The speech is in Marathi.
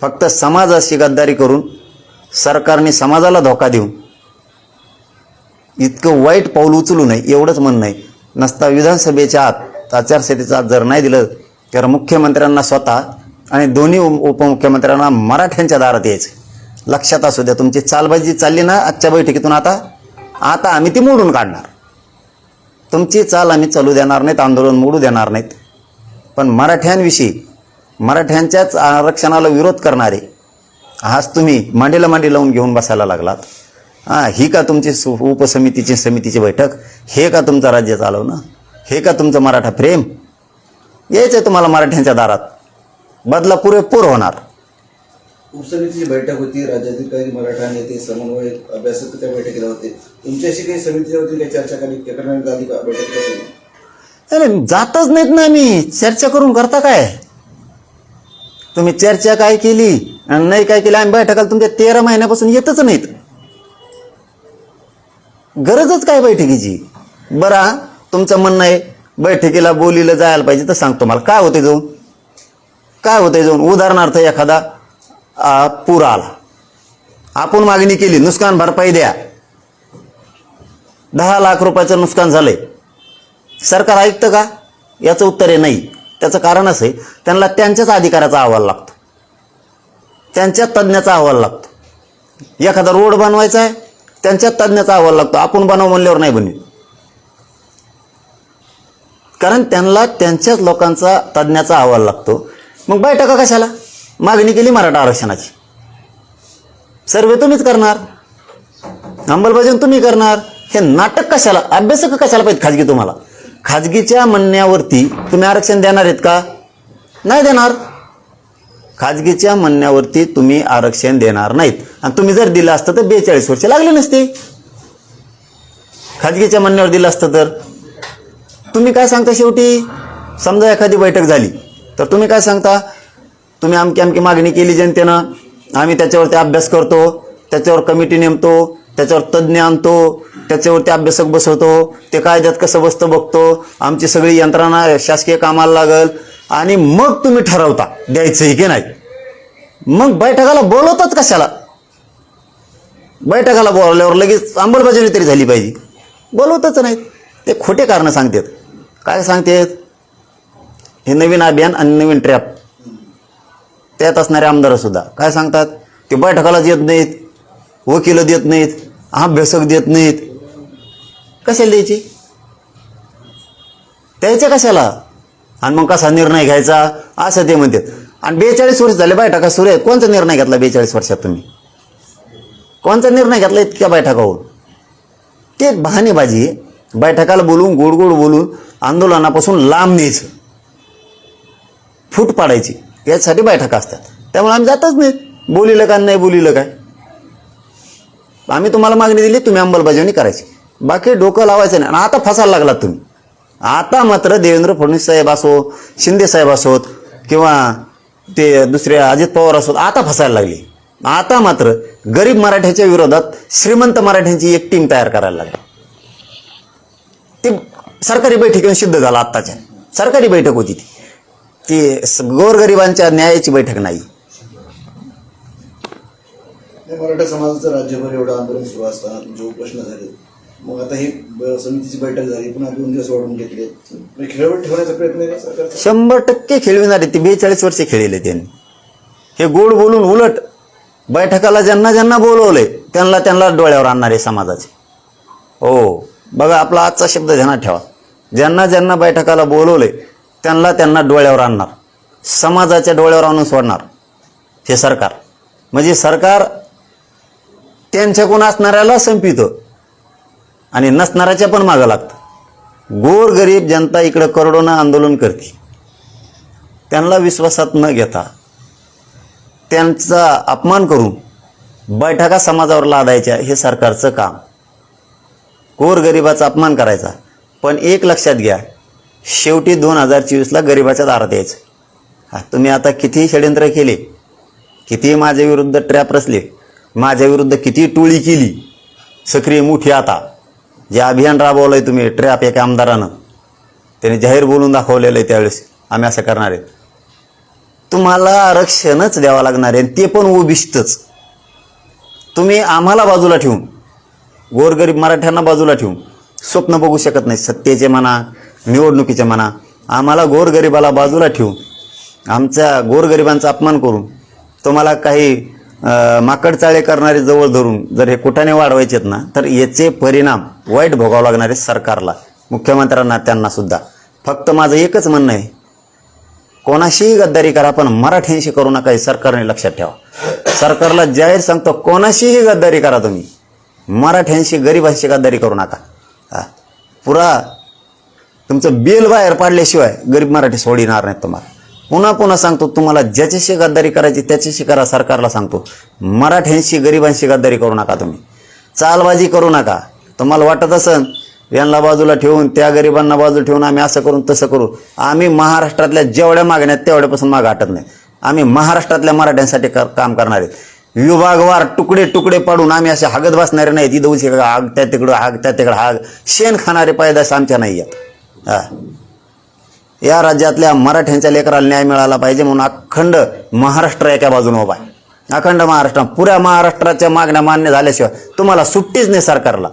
फक्त समाजाशी गद्दारी करून सरकारने समाजाला धोका देऊन इतकं वाईट पाऊल उचलू नये एवढंच म्हणणं आहे. नसता विधानसभेच्या आत आचारसंहितेचा आत जर नाही दिलं तर मुख्यमंत्र्यांना स्वतः आणि दोन्ही उपमुख्यमंत्र्यांना मराठ्यांच्या दारात यायचं. लक्षात असू द्या तुमची चालबाजी चालली ना आजच्या बैठकीतून आता? आता आम्ही ती मोडून काढणार. तुमची चाल आम्ही चालू देणार नाहीत आंदोलन मोडू देणार नाहीत. पण मराठ्यांविषयी मराठ्यांच्याच आरक्षणाला विरोध करणारे आज तुम्ही मांडीला मांडी लावून घेऊन बसायला लागलात. हां ही का तुमची उपसमितीची समितीची बैठक? हे का तुमचं राज्य चालवणं? हे का तुमचं मराठा प्रेम? यायचं तुम्हाला मराठ्यांच्या दारात. बदला पुरेपूर होणार. उपसमितीची बैठक होती राज्यातील काही मराठा नेते समन्वय अभ्यासक त्या बैठकीला होते. तुमच्याशी काही समितीला होती काही चर्चा काही करण्यात आली का? बैठकीला अरे जातच नाहीत ना आम्ही. चर्चा करून करता काय? तुम्ही चर्चा काय केली आणि नाही काय केली आम्ही बैठकाला तुमच्या तेरा महिन्यापासून येतच नाहीत. गरजच काय बैठकीची? बरा तुमचं म्हणणं आहे बैठकीला बोलीला जायला पाहिजे तर सांगतो मला काय होते जाऊन? काय होते जाऊन? उदाहरणार्थ एखादा पूर आला. आपण मागणी केली नुकसान भरपाई द्या. दहा लाख रुपयाचं नुकसान झालंय. सरकार ऐकतं का? याचं उत्तर आहे नाही. त्याचं कारण असं आहे त्यांना त्यांच्याच अधिकाराचा अहवाल लागतो. त्यांच्या तज्ज्ञाचा अहवाल लागतो. एखादा रोड बनवायचा आहे त्यांच्याच तज्ज्ञाचा अहवाल लागतो. आपण बनव म्हणल्यावर नाही बनवी. कारण त्यांना त्यांच्याच लोकांचा तज्ज्ञाचा अहवाल लागतो. मग बैठका कशाला? मागणी केली मराठा आरक्षणाची. सर्वे तुम्हीच करणार. अंमलबजावणी तुम्ही करणार. हे नाटक कशाला? अभ्यासक कशाला पाहिजे खाजगी तुम्हाला? खाजगीच्या म्हणण्यावरती तुम्ही आरक्षण देणार आहेत का? नाही देणार. खाजगीच्या म्हणण्यावरती तुम्ही आरक्षण देणार नाहीत. आणि तुम्ही जर दिलं असतं तर बेचाळीस वर्ष लागले नसते. खाजगीच्या म्हणण्यावर दिलं असतं तर? तुम्ही काय सांगता शेवटी? समजा एखादी बैठक झाली तर तुम्ही काय सांगता? तुम्ही आमकी आमकी मागणी केली जनतेनं. आम्ही त्याच्यावरती अभ्यास करतो त्याच्यावर कमिटी नेमतो त्याच्यावर तज्ज्ञ आणतो त्याच्यावरती अभ्यासक बसवतो ते कायद्यात कसं बसतं बघतो आमची सगळी यंत्रणा शासकीय कामाला लागल. आणि मग तुम्ही ठरवता द्यायचं की नाही. मग बैठकाला बोलवताच कशाला? बैठकाला बोलावल्यावर लगेच अंमलबजावणी तरी झाली पाहिजे. बोलवतच नाहीत. ते खोटे कारणं सांगतात. काय सांगतात? हे नवीन अभियान आणि नवीन ट्रॅप. त्यात असणारे आमदारसुद्धा काय सांगतात? ते बैठकालाच येत नाहीत वकील देत नाहीत अभ्यासक देत नाहीत. कशाला द्यायची? द्यायचं कशाला? आणि मग कसा निर्णय घ्यायचा? असं ते म्हणतात. आणि बेचाळीस वर्ष झाले बैठका सुरू आहेत. कोणचा निर्णय घेतला बेचाळीस वर्षात तुम्ही? कोणचा निर्णय घेतला इतक्या बैठकावर? ते बहाणेबाजी आहे. बैठकाला बोलून गोड गोड बोलून आंदोलनापासून लांब न्यायचं. फूट पाडायची. यासाठी बैठका असतात. त्यामुळे आम्ही जातच नाहीत बोलिलं का नाही बोलिलं काय? आम्ही तुम्हाला मागणी दिली तुम्ही अंमलबजावणी करायची. बाकी डोकं लावायचं नाही. आणि आता फसायला लागलात तुम्ही. आता मात्र देवेंद्र फडणवीस साहेब असो शिंदे साहेब असोत किंवा ते दुसरे अजित पवार असोत आता फसायला लागली. आता मात्र गरीब मराठ्याच्या विरोधात श्रीमंत मराठ्यांची एक टीम तयार करायला लागली. ते सरकारी बैठकीने सिद्ध झाला आत्ताच्या. सरकारी बैठक होती ती. ती गोरगरिबांच्या न्यायाची बैठक नाही. मराठा समाजाचं राज्यभर एवढं आंदोलन सुरू असताना तुमचे प्रश्न झाले मग आता ही समितीची बैठक झाली पुन्हा दोन दिवस वाढवून घेतले. खेळवत ठेवण्याचा प्रयत्न शंभर टक्के खेळविणारे ते बेचाळीस वर्षे खेळले त्यांनी. हे गोड बोलून उलट बैठकाला ज्यांना ज्यांना बोलवलंय त्यांना त्यांना डोळ्यावर आणणारे समाजाचे. हो बघा आपला आजचा शब्द ध्यानात ठेवा. ज्यांना ज्यांना बैठकाला बोलवलंय त्यांना त्यांना डोळ्यावर आणणार. समाजाच्या डोळ्यावर आणून सोडणार. हे सरकार. म्हणजे सरकार त्यांच्याकडून असणाऱ्याला संपितं. आणि नसणाऱ्याच्या पण मागं लागतं. गोरगरीब जनता इकडं करोडोनं आंदोलन करते. त्यांना विश्वासात न घेता त्यांचा अपमान करून बैठका समाजावर लादायच्या हे सरकारचं काम. गोरगरिबाचा अपमान करायचा. पण एक लक्षात घ्या शेवटी दोन हजार चोवीसला गरिबाच्या दारात यायचं. हा तुम्ही आता कितीही षडयंत्र केले कितीही माझ्या विरुद्ध ट्रॅप रचले माझ्या विरुद्ध किती टोळी केली सक्रिय मोठी आता जे अभियान राबवलंय तुम्ही ट्रॅप एका आमदारानं. त्याने जाहीर बोलून दाखवलेलं आहे त्यावेळेस. आम्ही असं करणार आहे. तुम्हाला आरक्षणच द्यावं लागणार आहे आणि ते पण ओबिष्टच तुम्ही आम्हाला बाजूला ठेवून गोरगरीब मराठ्यांना बाजूला ठेवून स्वप्न बघू शकत नाही. सत्तेचे म्हणा निवडणुकीचे म्हणा आम्हाला गोरगरिबाला बाजूला ठेवून आमच्या गोरगरिबांचा अपमान करून तुम्हाला काही माकडचाळे करणारे जवळ धरून जर हे कुठाने वाढवायचेत ना तर याचे परिणाम वाईट भोगावं लागणार आहे सरकारला. मुख्यमंत्र्यांना त्यांना सुद्धा. फक्त माझं एकच म्हणणं आहे कोणाशीही गद्दारी करा पण मराठ्यांशी करू नका हे सरकारने लक्षात ठेवा. सरकारला जाहीर सांगतो कोणाशीही गद्दारी करा तुम्ही. मराठ्यांशी गरिबांशी गद्दारी करू नका. हा. पुरा तुमचं बिल बाहेर पाडल्याशिवाय गरीब मराठी सोडिणार नाहीत तुम्हाला. पुन्हा पुन्हा सांगतो तुम्हाला ज्याच्याशी गद्दारी करायची त्याच्याशी करा सरकारला सांगतो. मराठ्यांशी गरिबांशी गद्दारी करू नका तुम्ही. चालबाजी करू नका. तुम्हाला वाटत असन यांना बाजूला ठेवून त्या गरिबांना बाजूला ठेवून आम्ही असं करून तसं करू. आम्ही महाराष्ट्रातल्या जेवढ्या मागण्यात तेवढ्यापासून माग हटत नाही. आम्ही महाराष्ट्रातल्या मराठ्यांसाठी कर- काम करणार आहेत. विभागवार तुकडे तुकडे पाडून आम्ही असे हागत बसणारे नाहीत. इथं उशी हाग त्या तिकडं हाग त्या तिकडं हाग. शेण खाणारे पायदास आमच्या नाही आहेत. हा. या राज्यातल्या मराठ्यांच्या लेकराला न्याय मिळाला पाहिजे म्हणून अखंड महाराष्ट्र एका बाजूने उभा आहे. अखंड महाराष्ट्र. पुऱ्या महाराष्ट्राच्या मागण्या मान्य झाल्याशिवाय तुम्हाला सुट्टीच नाही सरकारला.